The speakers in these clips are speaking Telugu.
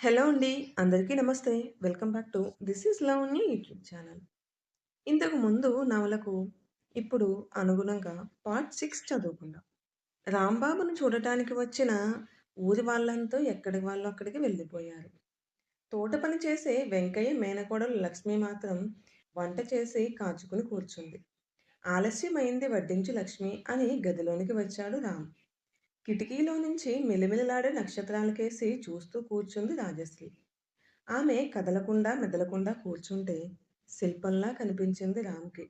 హలో అండి. అందరికీ నమస్తే. Welcome back to this is Lavanya YouTube channel. ఇంతకు ముందు నవలకు ఇప్పుడు అనుగుణంగా పార్ట్ సిక్స్ చదువుకుందాం. రాంబాబును చూడటానికి వచ్చిన ఊరి వాళ్ళంతా ఎక్కడి వాళ్ళు అక్కడికి వెళ్ళిపోయారు. తోట పని చేసే వెంకయ్య మేనకోడలు లక్ష్మి మాత్రం వంట చేసి కాచుకుని కూర్చుంది. ఆలస్యమైంది వడ్డించు లక్ష్మి అని గదిలోనికి వచ్చాడు రామ్. కిటికీలో నుంచి మెలిమెలిలాడే నక్షత్రాలకేసి చూస్తూ కూర్చుంది రాజశ్రీ. ఆమె కదలకుండా మెదలకుండా కూర్చుంటే శిల్పంలా కనిపించింది రామ్‌కి.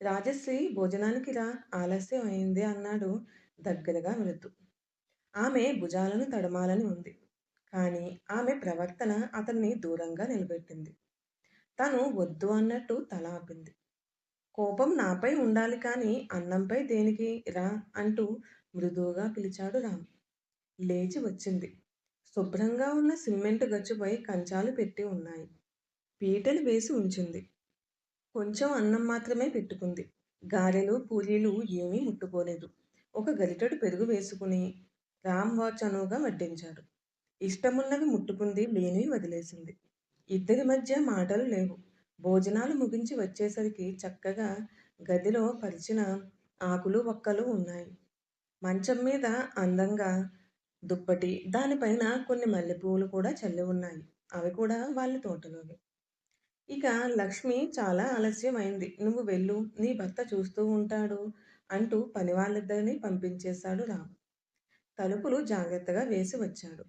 రాజశ్రీ భోజనానికి రా ఆలస్యం అయింది అన్నాడు దగ్గరగా వెళుతూ. ఆమె భుజాలను తడమాలని ఉంది. కానీ ఆమె ప్రవర్తన అతన్ని దూరంగా నిలబెట్టింది. తను వద్దు అన్నట్టు తల ఆపింది. కోపం నాపై ఉండాలి కానీ అన్నంపై దేనికి రా అంటూ మృదువుగా పిలిచాడు రామ్. లేచి వచ్చింది. శుభ్రంగా ఉన్న సిమెంట్ గచ్చుపై కంచాలు పెట్టి ఉన్నాయి. పీటలు వేసి ఉంచింది. కొంచెం అన్నం మాత్రమే పెట్టుకుంది. గారెలు, పూరీలు ఏమీ ముట్టుకోలేదు. ఒక గరిటెడు పెరుగు వేసుకుని రామ్ చనువుగా వడ్డించాడు. ఇష్టమున్నవి ముట్టుకుంది, లేనివి వదిలేసింది. ఇద్దరి మధ్య మాటలు లేవు. భోజనాలు ముగించి వచ్చేసరికి చక్కగా గదిలో పరిచిన ఆకులు, వక్కలు ఉన్నాయి. మంచం మీద అందంగా దుప్పటి, దానిపైన కొన్ని మల్లెపూలు కూడా చల్లి ఉన్నాయి. అవి కూడా వాళ్ళ తోటలోవి ఇక లక్ష్మి చాలా ఆలస్యం అయింది. నువ్వు వెళ్ళు. నీ భర్త చూస్తూ ఉంటాడు అంటూ పనివాళ్ళిద్దరినీ పంపించేశాడు రావు తలుపులు జాగ్రత్తగా వేసి వచ్చాడు.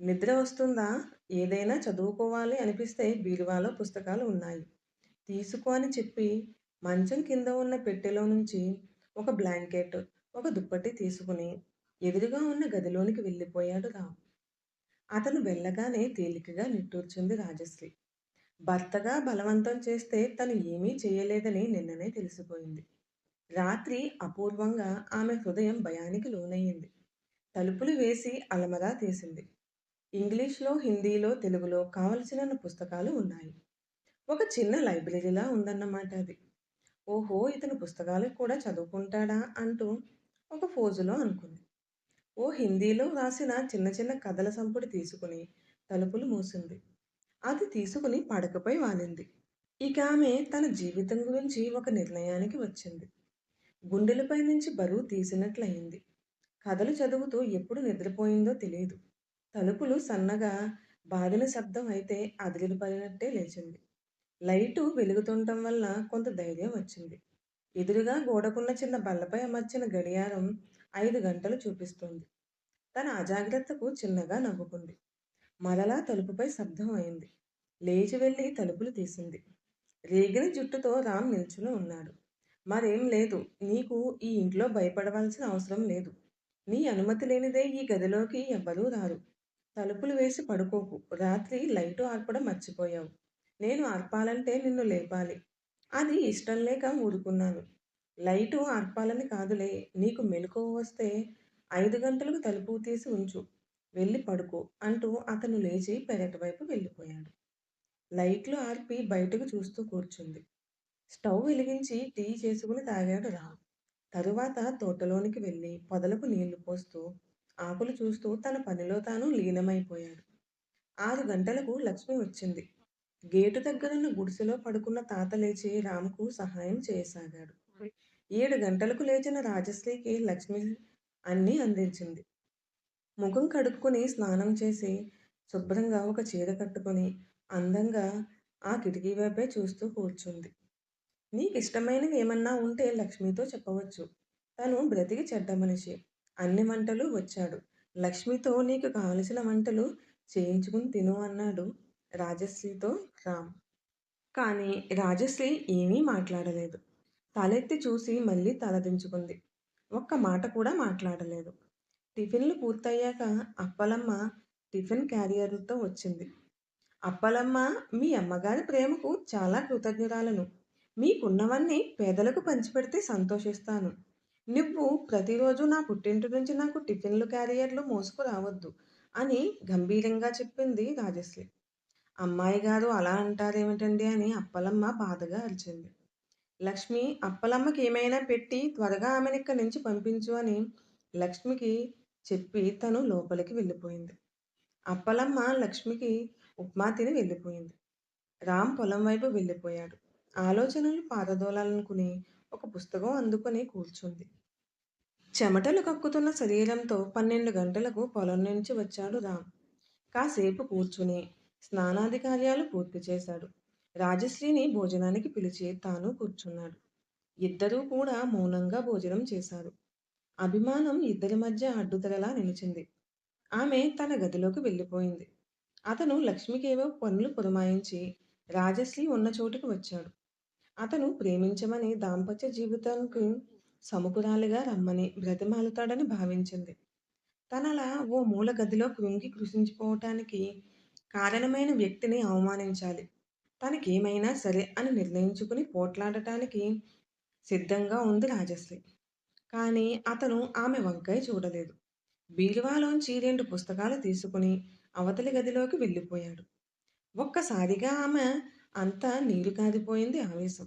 నిద్ర వస్తుందా? ఏదైనా చదువుకోవాలి అనిపిస్తే బీరువాలో పుస్తకాలు ఉన్నాయి. తీసుకో అని చెప్పి మంచం కింద ఉన్న పెట్టెలో నుంచి ఒక బ్లాంకెట్, ఒక దుప్పటి తీసుకుని ఎదురుగా ఉన్న గదిలోనికి వెళ్ళిపోయాడు రామ్. అతను వెళ్ళగానే తేలికగా నిట్టూర్చింది రాజశ్రీ. భర్తగా బలవంతం చేస్తే తను ఏమీ చేయలేదని నిన్ననే తెలిసిపోయింది. రాత్రి అపూర్వంగా ఆమె హృదయం భయానికి లోనయ్యింది. తలుపులు వేసి అలమరా తీసింది. ఇంగ్లీష్‌లో, హిందీలో, తెలుగులో కావలసిన పుస్తకాలు ఉన్నాయి. ఒక చిన్న లైబ్రరీలా ఉందన్నమాట అది. ఓహో! ఇతను పుస్తకాలు కూడా చదువుకుంటాడా అంటూ ఒక ఫోజులో అనుకుంది. ఓ హిందీలో రాసిన చిన్న చిన్న కథల సంపుటి తీసుకుని తలుపులు మూసింది. అది తీసుకుని పడకపై వాలింది. ఇక ఆమె తన జీవితం గురించి ఒక నిర్ణయానికి వచ్చింది. గుండెలపై నుంచి బరువు తీసినట్లయింది. కథలు చదువుతూ ఎప్పుడు నిద్రపోయిందో తెలియదు తలుపులు సన్నగా బాధిన శబ్దం అయితే అదిలిపడినట్టే లేచింది. లైటు వెలుగుతుండటం వల్ల కొంత ధైర్యం వచ్చింది. ఎదురుగా గోడకున్న చిన్న బల్లపై అమర్చిన గడియారం ఐదు గంటలు చూపిస్తోంది. తన అజాగ్రత్తకు చిన్నగా నవ్వుకుంది. మరలా తలుపుపై శబ్దం అయింది. లేచి వెళ్ళి తలుపులు తీసింది. రేగిన జుట్టుతో రామ్ నిల్చుని ఉన్నాడు. మరేం లేదు. నీకు ఈ ఇంట్లో భయపడవలసిన అవసరం లేదు. నీ అనుమతి లేనిదే ఈ గదిలోకి ఎవ్వరూ రారు. తలుపులు వేసి పడుకోకు. రాత్రి లైటు ఆర్పడం మర్చిపోయావు. నేను ఆర్పాలంటే నిన్ను లేపాలి. అది ఇష్టం లేక ఊరుకున్నాను. లైటు ఆర్పాలని కాదులే. నీకు మెలకువ వస్తే ఐదు గంటలకు తలుపు తీసి ఉంచు. వెళ్ళి పడుకో అంటూ అతను లేచి పెరటి వైపు వెళ్ళిపోయాడు. లైట్లు ఆర్పి బయటకు చూస్తూ కూర్చుంది. స్టవ్ వెలిగించి టీ చేసుకుని తాగాడు రామ్. తరువాత తోటలోనికి వెళ్ళి పొదలకు నీళ్ళు పోస్తూ, ఆకులు చూస్తూ తన పనిలో తాను లీనమైపోయాడు. ఆరు గంటలకు లక్ష్మి వచ్చింది. గేటు దగ్గరున్న గుడిసెలో పడుకున్న తాత లేచి రామ్‌కు సహాయం చేయసాగాడు. ఏడు గంటలకు లేచిన రాజశ్రీకి లక్ష్మి అన్నీ అందించింది. ముఖం కడుక్కుని స్నానం చేసి శుభ్రంగా ఒక చీర కట్టుకొని అందంగా ఆ కిటికీ వైపే చూస్తూ కూర్చుంది. నీకిష్టమైనవి ఏమన్నా ఉంటే లక్ష్మితో చెప్పవచ్చు. తను బ్రతికి చెడ్డ మనిషి. అన్ని వంటలు వచ్చాడు. లక్ష్మితో నీకు కావలసిన వంటలు చేయించుకుని తిను అన్నాడు రాజశ్రీతో రామ్. కానీ రాజశ్రీ ఏమీ మాట్లాడలేదు. తలెత్తి చూసి మళ్ళీ తలదించుకుంది. ఒక్క మాట కూడా మాట్లాడలేదు. టిఫిన్‌లు పూర్తయ్యాక అప్పలమ్మ టిఫిన్ క్యారియర్‌తో వచ్చింది. అప్పలమ్మ మీ అమ్మగారి ప్రేమకు చాలా కృతజ్ఞురాలను. మీకున్నవన్నీ పేదలకు పంచిపెడితే సంతోషిస్తాను. నువ్వు ప్రతిరోజు నా పుట్టింటి నుంచి నాకు టిఫిన్‌లు క్యారియర్‌లు మోసుకు రావద్దు అని గంభీరంగా చెప్పింది రాజశ్రీ. అమ్మాయి గారు అలా అంటారేమిటండి అని అప్పలమ్మ బాధగా అరిచింది. లక్ష్మి అప్పలమ్మకి ఏమైనా పెట్టి త్వరగా ఆమెనిక్కడి నుంచి పంపించు అని లక్ష్మికి చెప్పి తను లోపలికి వెళ్ళిపోయింది. అప్పలమ్మ లక్ష్మికి ఉప్మా తిని వెళ్ళిపోయింది. రామ్ పొలం వైపు వెళ్ళిపోయాడు. ఆలోచనలు పాదదోలాలనుకుని ఒక పుస్తకం అందుకొని కూర్చుంది. చెమటలు కక్కుతున్న శరీరంతో పన్నెండు గంటలకు పొలం నుంచి వచ్చాడు రామ్. కాసేపు కూర్చుని స్నానాది కార్యాలు పూర్తి చేశాడు. రాజశ్రీని భోజనానికి పిలిచి తాను కూర్చున్నాడు. ఇద్దరూ కూడా మౌనంగా భోజనం చేశారు. అభిమానం ఇద్దరి మధ్య అడ్డుతలలా నిలిచింది. ఆమె తన గదిలోకి వెళ్ళిపోయింది. అతను లక్ష్మికేవో పనులు పురమాయించి రాజశ్రీ ఉన్న చోటుకు వచ్చాడు. అతను ప్రేమించమని దాంపత్య జీవితానికి సముకురాలిగా రమ్మని బ్రతిమాలుతాడని భావించింది. తనలా ఓ మూల గదిలో కృంగి కృషించిపోవటానికి కారణమైన వ్యక్తిని అవమానించాలి. తనకేమైనా సరే అని నిర్ణయించుకుని పోట్లాడటానికి సిద్ధంగా ఉంది రాజశ్రీ. కానీ అతను ఆమె వంకాయ చూడలేదు. బీరువాలోంచి రెండు పుస్తకాలు తీసుకుని అవతలి గదిలోకి వెళ్ళిపోయాడు. ఒక్కసారిగా ఆమె అంతా నీరు కారిపోయింది ఆవేశం.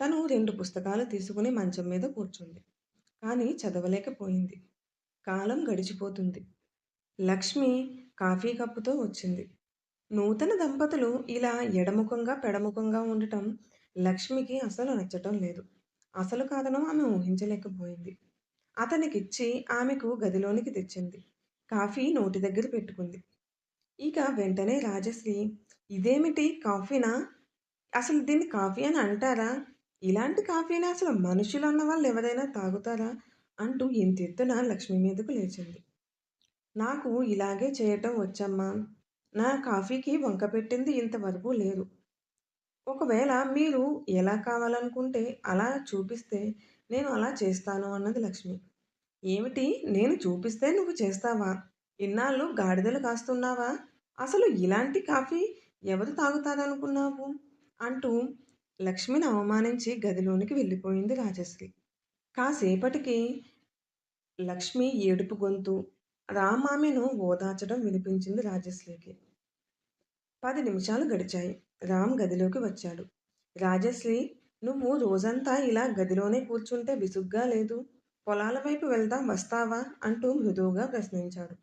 తను రెండు పుస్తకాలు తీసుకుని మంచం మీద కూర్చుంది. కానీ చదవలేకపోయింది. కాలం గడిచిపోతుంది. లక్ష్మి కాఫీ కప్పుతో వచ్చింది. నూతన దంపతులు ఇలా ఎడముఖంగా పెడముఖంగా ఉండటం లక్ష్మికి అసలు నచ్చటం లేదు. అసలు కారణం ఆమె ఊహించలేకపోయింది. అతనికిచ్చి ఆమెకు గదిలోనికి తెచ్చింది. కాఫీ నోటి దగ్గర పెట్టుకుంది. ఇక వెంటనే రాజశ్రీ ఇదేమిటి కాఫీనా? అసలు దీన్ని కాఫీ అని అంటారా? ఇలాంటి కాఫీని అసలు మనుషులు అన్న వాళ్ళు ఎవరైనా తాగుతారా? అంటూ ఇంతెత్తున లక్ష్మి మీదకు లేచింది. నాకు ఇలాగే చేయటం వచ్చమ్మా. నా కాఫీకి వంక పెట్టింది ఇంతవరకు లేరు. ఒకవేళ మీరు ఎలా కావాలనుకుంటే అలా చూపిస్తే నేను అలా చేస్తాను అన్నది లక్ష్మి. ఏమిటి నేను చూపిస్తే నువ్వు చేస్తావా? ఇన్నాళ్ళు గాడిదలు కాస్తున్నావా? అసలు ఇలాంటి కాఫీ ఎవరు తాగుతారనుకున్నావు? అంటూ లక్ష్మిని అవమానించి గదిలోనికి వెళ్ళిపోయింది రాజశ్రీ. కాసేపటికి లక్ష్మి ఏడుపు గొంతు రామామెను ఓదార్చడం వినిపించింది రాజశ్రీకి. పది నిమిషాలు గడిచాయి. రామ్ గదిలోకి వచ్చాడు. రాజశ్రీ నువ్వు రోజంతా ఇలా గదిలోనే కూర్చుంటే విసుగ్గా లేదు? పొలాల వైపు వెళ్దాం వస్తావా? అంటూ మృదువుగా ప్రశ్నించాడు.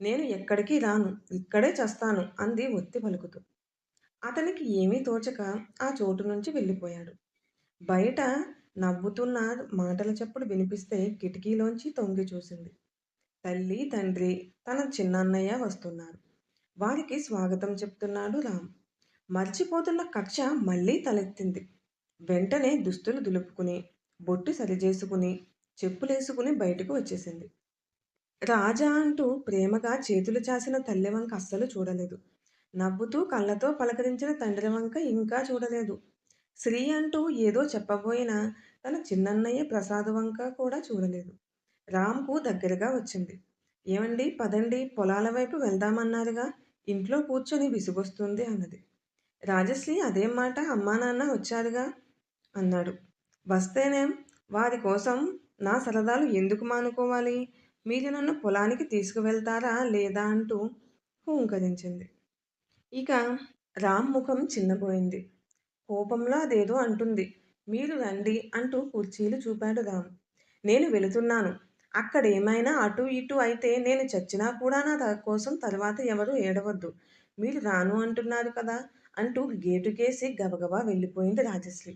నేను ఎక్కడికి రాను. ఇక్కడే చస్తాను అంది ఒత్తి పలుకుతూ. అతనికి ఏమీ తోచక ఆ చోటు నుంచి వెళ్ళిపోయాడు. బయట నవ్వుతున్న మాటల చప్పుడు వినిపిస్తే కిటికీలోంచి తొంగి చూసింది. తల్లి, తండ్రి, తన చిన్నన్నయ్య వస్తున్నారు. వారికి స్వాగతం చెప్తున్నాడు రామ్. మర్చిపోతున్న కక్ష మళ్ళీ తలెత్తింది. వెంటనే దుస్తులు దులుపుకుని, బొట్టు సరిచేసుకుని, చెప్పులేసుకుని బయటకు వచ్చేసింది. రాజా అంటూ ప్రేమగా చేతులు చాసిన తల్లి వంక అస్సలు చూడలేదు. నవ్వుతూ కళ్ళతో పలకరించిన తండ్రి వంక ఇంకా చూడలేదు. శ్రీ అంటూ ఏదో చెప్పబోయిన తన చిన్నన్నయ్య ప్రసాద్ వంక కూడా చూడలేదు. రామ్కు దగ్గరగా వచ్చింది. ఏమండి పదండి పొలాల వైపు వెళ్దామన్నారుగా ఇంట్లో కూర్చొని విసుగొస్తుంది అన్నది. రాజశ్రీ అదేం మాట అమ్మా నాన్న వచ్చారుగా అన్నాడు. వస్తేనేం వారి కోసం నా సరదాలు ఎందుకు మానుకోవాలి? మీరు నన్ను పొలానికి తీసుకువెళ్తారా లేదా అంటూ హూంకరించింది. ఇక రామ్ ముఖం చిన్నబోయింది. కోపంలో అదేదో అంటుంది. మీరు రండి అంటూ కుర్చీలు చూపాడు రామ్. నేను వెళుతున్నాను. అక్కడేమైనా అటూ ఇటూ అయితే నేను చచ్చినా కూడా నా కోసం తర్వాత ఎవరు ఏడవద్దు. మీరు రాను అంటున్నారు కదా అంటూ గేటుకేసి గబగబా వెళ్ళిపోయింది రాజశ్రీ.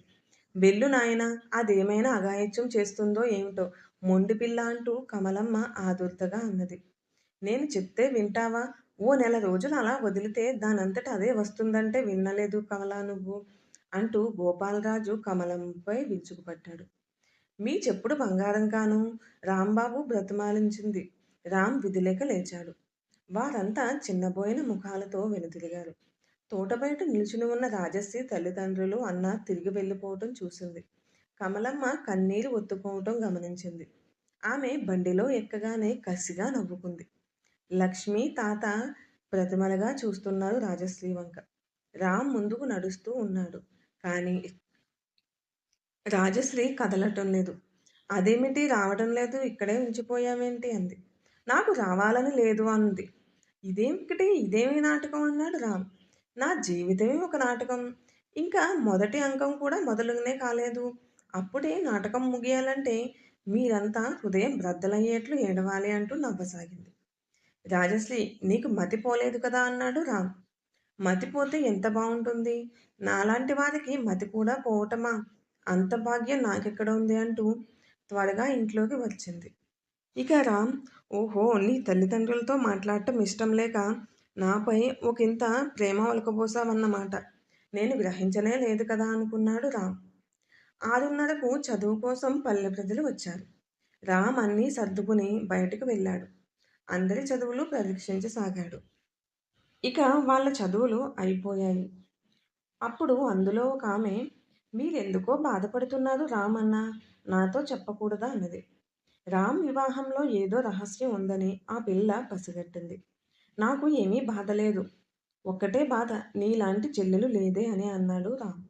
వెళ్ళు నాయనా అదేమైనా అగాయత్యం చేస్తుందో ఏమిటో మొండిపిల్ల అంటూ కమలమ్మ ఆదుర్తగా అన్నది. నేను చెప్తే వింటావా? ఓ నెల రోజులు అలా వదిలితే దానంతట అదే వస్తుందంటే వినలేదు కమలా నువ్వు అంటూ గోపాలరాజు కమలంపై విరుచుకుపడ్డాడు. మీ చెప్పుడు బంగారం కాను రాంబాబు బ్రతిమాలించింది. రామ్ విధిలేక లేచాడు. వారంతా చిన్నబోయిన ముఖాలతో వెనుతిరిగారు. తోట బయట నిల్చుని ఉన్న రాజశ్రీ తల్లిదండ్రులు అన్న తిరిగి వెళ్ళిపోవటం చూసింది. కమలమ్మ కన్నీరు ఒత్తుకోవటం గమనించింది. ఆమె బండిలో ఎక్కగానే కసిగా నవ్వుకుంది. లక్ష్మి, తాత ప్రతిమలుగా చూస్తున్నారు రాజశ్రీ వంక. రామ్ ముందుకు నడుస్తూ ఉన్నాడు. కానీ రాజశ్రీ కదలటం లేదు. అదేమిటి రావటం లేదు ఇక్కడే ఉంచిపోయావేంటి అంది. నాకు రావాలని లేదు అంది. ఇదేమిటి ఇదేమి నాటకం అన్నాడు రామ్. నా జీవితమే ఒక నాటకం. ఇంకా మొదటి అంకం కూడా మొదలుగానే కాలేదు. అప్పుడే నాటకం ముగియాలంటే మీరంతా హృదయం బ్రద్దలయ్యేట్లు ఏడవాలి అంటూ నవ్వసాగింది. రాజశ్రీ నీకు మతి పోలేదు కదా అన్నాడు రామ్ మతిపోతే ఎంత బాగుంటుంది నాలాంటి వారికి మతి కూడా పోవటమా అంత భాగ్యం నాకెక్కడ ఉంది అంటూ త్వరగా ఇంట్లోకి వచ్చింది. ఇక రామ్ ఓహో నీ తల్లిదండ్రులతో మాట్లాడటం ఇష్టం లేక నాపై ఒకంత ప్రేమ ఒలకబోసావన్నమాట. నేను గ్రహించనే లేదు కదా అనుకున్నాడు రామ్. ఆరున్నరకు చదువు కోసం పల్లె ప్రజలు వచ్చారు. రామ్ అన్నీ సర్దుకుని బయటకు వెళ్ళాడు. అందరి చదువులు పరీక్షించసాగాడు. ఇక వాళ్ళ చదువులు అయిపోయాయి. అప్పుడు అందులో ఒక ఆమె మీరెందుకో బాధపడుతున్నారు రామ్ అన్న నాతో చెప్పకూడదా అన్నది. రామ్ వివాహంలో ఏదో రహస్యం ఉందని ఆ పిల్ల పసిగట్టింది. నాకు ఏమీ బాధ లేదు. ఒక్కటే బాధ నీలాంటి చెల్లెలు లేదే అని అన్నాడు రామ్.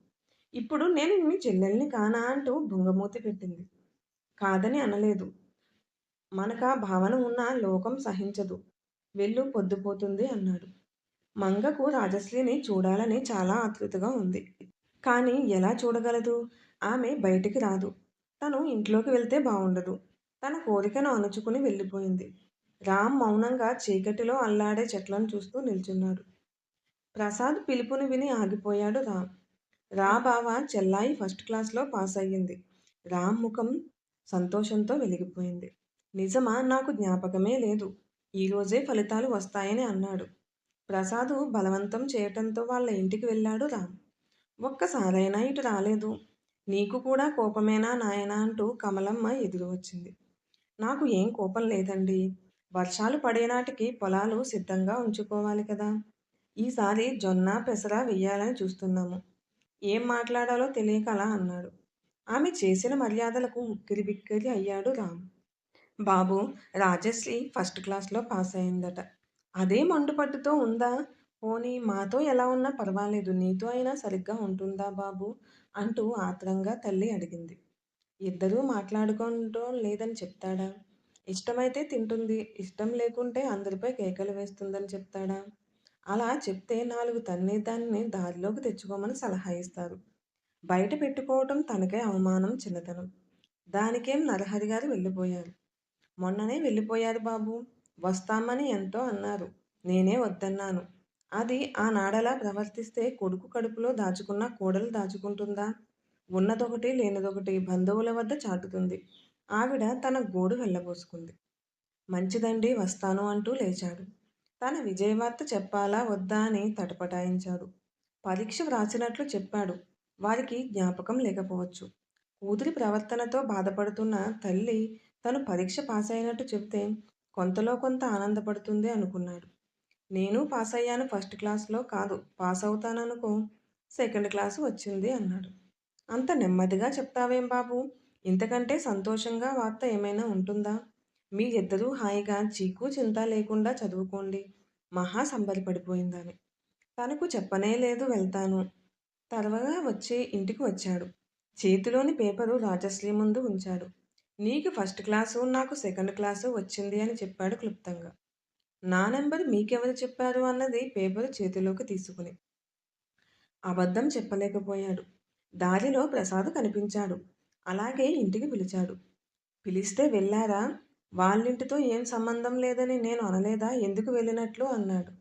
ఇప్పుడు నేను మీ చెల్లెల్ని కానా అంటూ బుంగమూతి పెట్టింది. కాదని అనలేదు. మనకా భావన ఉన్న లోకం సహించదు. వెళ్ళు పొద్దుపోతుంది అన్నాడు. మంగకు రాజశ్రీని చూడాలని చాలా ఆతృతగా ఉంది. కానీ ఎలా చూడగలదు? ఆమె బయటికి రాదు. తను ఇంట్లోకి వెళ్తే బాగుండదు తన కోరికను అణుచుకుని వెళ్ళిపోయింది. రామ్ మౌనంగా చీకటిలో అల్లాడే చెట్లను చూస్తూ నిల్చున్నాడు. ప్రసాద్ పిలుపుని విని ఆగిపోయాడు రామ్. రా బావ చెల్లాయి ఫస్ట్ క్లాస్లో పాస్ అయ్యింది. రామ్ ముఖం సంతోషంతో వెలిగిపోయింది. నిజమా? నాకు జ్ఞాపకమే లేదు. ఈరోజే ఫలితాలు వస్తాయని అన్నాడు. ప్రసాదు బలవంతం చేయటంతో వాళ్ళ ఇంటికి వెళ్ళాడు రామ్. ఒక్కసారైనా ఇటు రాలేదు. నీకు కూడా కోపమేనా నాయనా అంటూ కమలమ్మ ఎదురు వచ్చింది. నాకు ఏం కోపం లేదండి. వర్షాలు పడేనాటికి పొలాలు సిద్ధంగా ఉంచుకోవాలి కదా. ఈసారి జొన్న పెసర వెయ్యాలని చూస్తున్నాము. ఏం మాట్లాడాలో తెలియక అలా అన్నాడు. ఆమె చేసిన మర్యాదలకు ఉక్కిరి బిక్కిరి అయ్యాడు రామ్. బాబు రాజశ్రీ ఫస్ట్ క్లాస్లో పాస్ అయిందట. అదే మండుపట్టుతో ఉందా? పోనీ మాతో ఎలా ఉన్నా పర్వాలేదు నీతో అయినా సరిగ్గా ఉంటుందా బాబు? అంటూ ఆత్రంగా తల్లి అడిగింది. ఇద్దరూ మాట్లాడుకోవటం లేదని చెప్తాడా? ఇష్టమైతే తింటుంది ఇష్టం లేకుంటే అందరిపై కేకలు వేస్తుందని చెప్తాడా? అలా చెప్తే నాలుగు తన్ని దాన్ని దారిలోకి తెచ్చుకోమని సలహా ఇస్తారు. బయట పెట్టుకోవటం తనకే అవమానం చిన్నతనం. దానికేం నరహరి గారు వెళ్ళిపోయారు. మొన్ననే వెళ్ళిపోయారు బాబు. వస్తామని ఎంతో అన్నారు. నేనే వద్దన్నాను. అది ఆనాడలా ప్రవర్తిస్తే కొడుకు కడుపులో దాచుకున్న కోడలు దాచుకుంటుందా? ఉన్నదొకటి లేనిదొకటి బంధువుల వద్ద చాటుతుంది. ఆవిడ తన గోడు వెళ్ళబోసుకుంది. మంచిదండి వస్తాను అంటూ లేచాడు. తన విజయవార్త చెప్పాలా వద్దా అని తటపటాయించాడు. పరీక్ష వ్రాసినట్లు చెప్పాడు. వారికి జ్ఞాపకం లేకపోవచ్చు. కూతురి ప్రవర్తనతో బాధపడుతున్న తల్లి తను పరీక్ష పాస్ అయినట్టు చెప్తే కొంతలో కొంత ఆనందపడుతుంది అనుకున్నాడు. నేను పాస్ అయ్యాను ఫస్ట్ క్లాస్లో కాదు. పాస్ అవుతాననుకో సెకండ్ క్లాసు వచ్చింది అన్నాడు. అంత నెమ్మదిగా చెప్తావేం బాబు? ఇంతకంటే సంతోషంగా వార్త ఏమైనా ఉంటుందా? మీ ఇద్దరూ హాయిగా చీకు చింత లేకుండా చదువుకోండి. మహా సంబరపడిపోయిందని తనకు చెప్పనే లేదు వెళ్తాను. తర్వాత వచ్చి ఇంటికి వచ్చాడు. చేతిలోని పేపరు రాజశ్రీ ముందు ఉంచాడు. నీకు ఫస్ట్ క్లాసు నాకు సెకండ్ క్లాసు వచ్చింది అని చెప్పాడు క్లుప్తంగా. నా నెంబర్ మీకెవరు చెప్పారు అన్నది పేపర్ చేతిలోకి తీసుకుని అబద్ధం చెప్పలేకపోయాడు. దారిలో ప్రసాద్ కనిపించాడు. అలాగే ఇంటికి పిలిచాడు. పిలిస్తే వెళ్ళారా? వాళ్ళింటితో ఏం సంబంధం లేదని నేను అనలేదా? ఎందుకు వెళ్ళినట్లు అన్నాడు.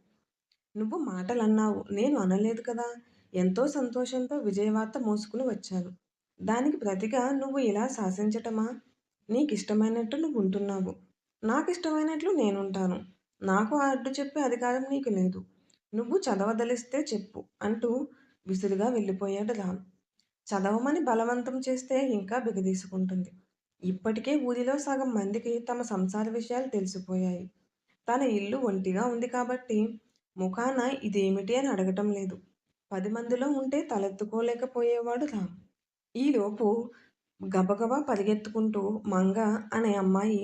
నువ్వు మాటలు అన్నావు నేను అనలేదు కదా? ఎంతో సంతోషంతో విజయవార్త మోసుకుని వచ్చాను. దానికి ప్రతిగా నువ్వు ఇలా శాసించటమా? నీకు ఇష్టమైనట్టు నువ్వు ఉంటున్నావు. నాకు ఇష్టమైనట్లు నేనుంటాను. నాకు అడ్డు చెప్పే అధికారం నీకు లేదు. నువ్వు చదవదలిస్తే చెప్పు అంటూ విసురుగా వెళ్ళిపోయాడు రామ్. చదవమని బలవంతం చేస్తే ఇంకా బిగదీసుకుంటుంది. ఇప్పటికే ఊరిలో సగం మందికి తమ సంసార విషయాలు తెలిసిపోయాయి. తన ఇల్లు ఒంటిగా ఉంది కాబట్టి ముఖాన ఇదేమిటి అని అడగటం లేదు. పది మందిలో ఉంటే తలెత్తుకోలేకపోయేవాడు రామ్. ఈలోపు గబగబా పరిగెత్తుకుంటూ మంగ అనే అమ్మాయి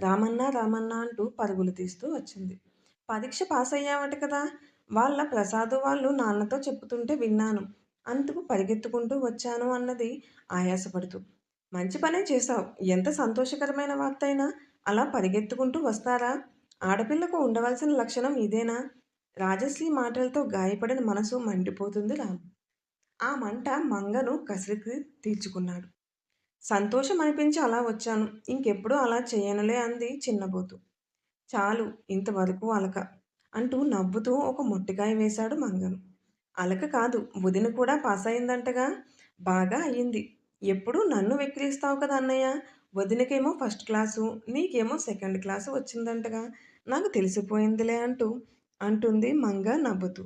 రామన్న రామన్న అంటూ పరుగులు తీస్తూ వచ్చింది. పరీక్ష పాస్ అయ్యావట కదా! వాళ్ళ ప్రసాదు వాళ్ళు నాన్నతో చెప్పుతుంటే విన్నాను. అందుకు పరిగెత్తుకుంటూ వచ్చాను అన్నది ఆయాసపడుతూ. మంచి పనే చేశావు. ఎంత సంతోషకరమైన వార్త అయినా అలా పరిగెత్తుకుంటూ వస్తారా? ఆడపిల్లకు ఉండవలసిన లక్షణం ఇదేనా? రాజశ్రీ మాటలతో గాయపడిన మనసు మండిపోతుంది రామ్. ఆ మంట మంగను కసిరికి తీర్చుకున్నాడు. సంతోషం అనిపించి అలా వచ్చాను. ఇంకెప్పుడు అలా చేయనులే అంది చిన్నబోతు. చాలు ఇంతవరకు అలక అంటూ నవ్వుతూ ఒక మొట్టికాయ వేశాడు మంగను. అలక కాదు వదిన కూడా పాస్ అయిందంటగా బాగా అయ్యింది. ఎప్పుడు నన్ను వెక్కిరిస్తావు కదా అన్నయ్య? వదినకేమో ఫస్ట్ క్లాసు నీకేమో సెకండ్ క్లాసు వచ్చిందంటగా? నాకు తెలిసిపోయిందిలే అంటూ అంటుంది మంగ నవ్వుతూ.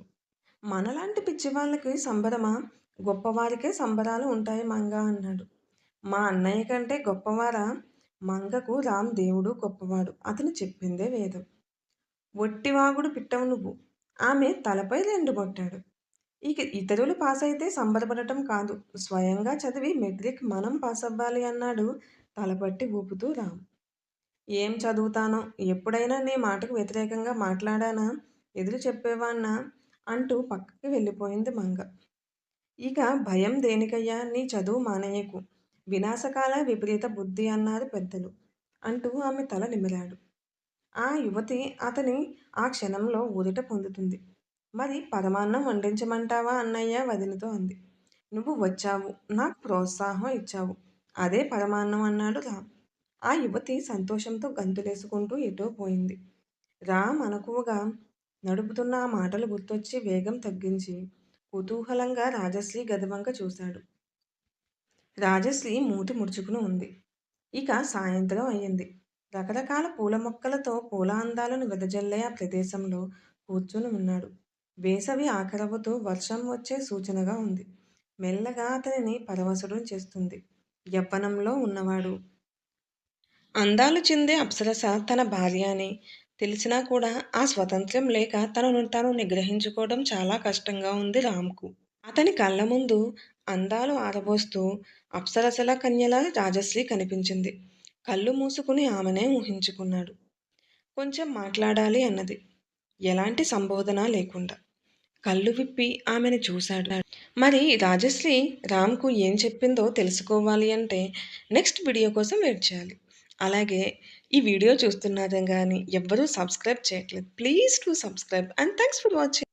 మనలాంటి పిచ్చి వాళ్ళకి సంబరమా? గొప్పవారికే సంబరాలు ఉంటాయి మంగ అన్నాడు. మా అన్నయ్య కంటే గొప్పవారా? మంగకు రామ్ దేవుడు గొప్పవాడు. అతను చెప్పిందే వేదం. ఒట్టివాగుడు పిట్టవు నువ్వు. ఆమె తలపై రెండు కొట్టాడు ఇక ఇతరులు పాస్ అయితే సంబరపడటం కాదు. స్వయంగా చదివి మెట్రిక్ మనం పాస్ అవ్వాలి అన్నాడు తలపట్టి ఊపుతూ రామ్. ఏం చదువుతానో? ఎప్పుడైనా నీ మాటకు వ్యతిరేకంగా మాట్లాడానా? ఎదురు చెప్పేవాన్నా అంటూ పక్కకి వెళ్ళిపోయింది మంగ. ఇక భయం దేనికయ్యా? నీ చదువు మానేయకు. వినాశకాల విపరీత బుద్ధి అన్నారు పెద్దలు. అంటూ ఆమె తల నిమిరాడు. ఆ యువతి అతని ఆ క్షణంలో ఊరిట పొందుతుంది. మరి పరమాన్నం వండించమంటావా అన్నయ్య వదినతో అంది. నువ్వు వచ్చావు నాకు ప్రోత్సాహం ఇచ్చావు. అదే పరమాన్నం అన్నాడు రామ్. ఆ యువతి సంతోషంతో గంతులేసుకుంటూ ఎటో పోయింది. రామ్ అనుకువగా నడుపుతున్న ఆ మాటలు గుర్తొచ్చి వేగం తగ్గించి కుతూహలంగా రాజశ్రీ గదవంక చూశాడు. రాజశ్రీ మూతి ముడుచుకుని ఉంది. ఇక సాయంత్రం అయ్యింది. రకరకాల పూల మొక్కలతో పూల అందాలను వెదజల్లే ఆ ప్రదేశంలో కూర్చుని ఉన్నాడు. వేసవి ఆఖరవుతూ వర్షం వచ్చే సూచనగా ఉంది. మెల్లగా అతనిని పరవశుడు చేస్తుంది. యవ్వనంలో ఉన్నవాడు. అందాలు చెందే అప్సరస తన భార్య అని తెలిసినా కూడా ఆ స్వతంత్రం లేక తనను తాను నిగ్రహించుకోవడం చాలా కష్టంగా ఉంది రామ్కు. అతని కళ్ళ ముందు అందాలు ఆరబోస్తూ అప్సరసల కన్యల రాజశ్రీ కనిపించింది. కళ్ళు మూసుకుని ఆమెనే ఊహించుకున్నాడు. కొంచెం మాట్లాడాలి అన్నది. ఎలాంటి సంబోధన లేకుండా. కళ్ళు విప్పి ఆమెను చూశాడు. మరి రాజశ్రీ రామ్కు ఏం చెప్పిందో తెలుసుకోవాలి అంటే నెక్స్ట్ వీడియో కోసం వెయిట్ చేయాలి. అలాగే ఈ వీడియో చూస్తున్నారని కానీ ఎవ్వరూ సబ్స్క్రైబ్ చేయట్లేదు. Please to subscribe and thanks for watching.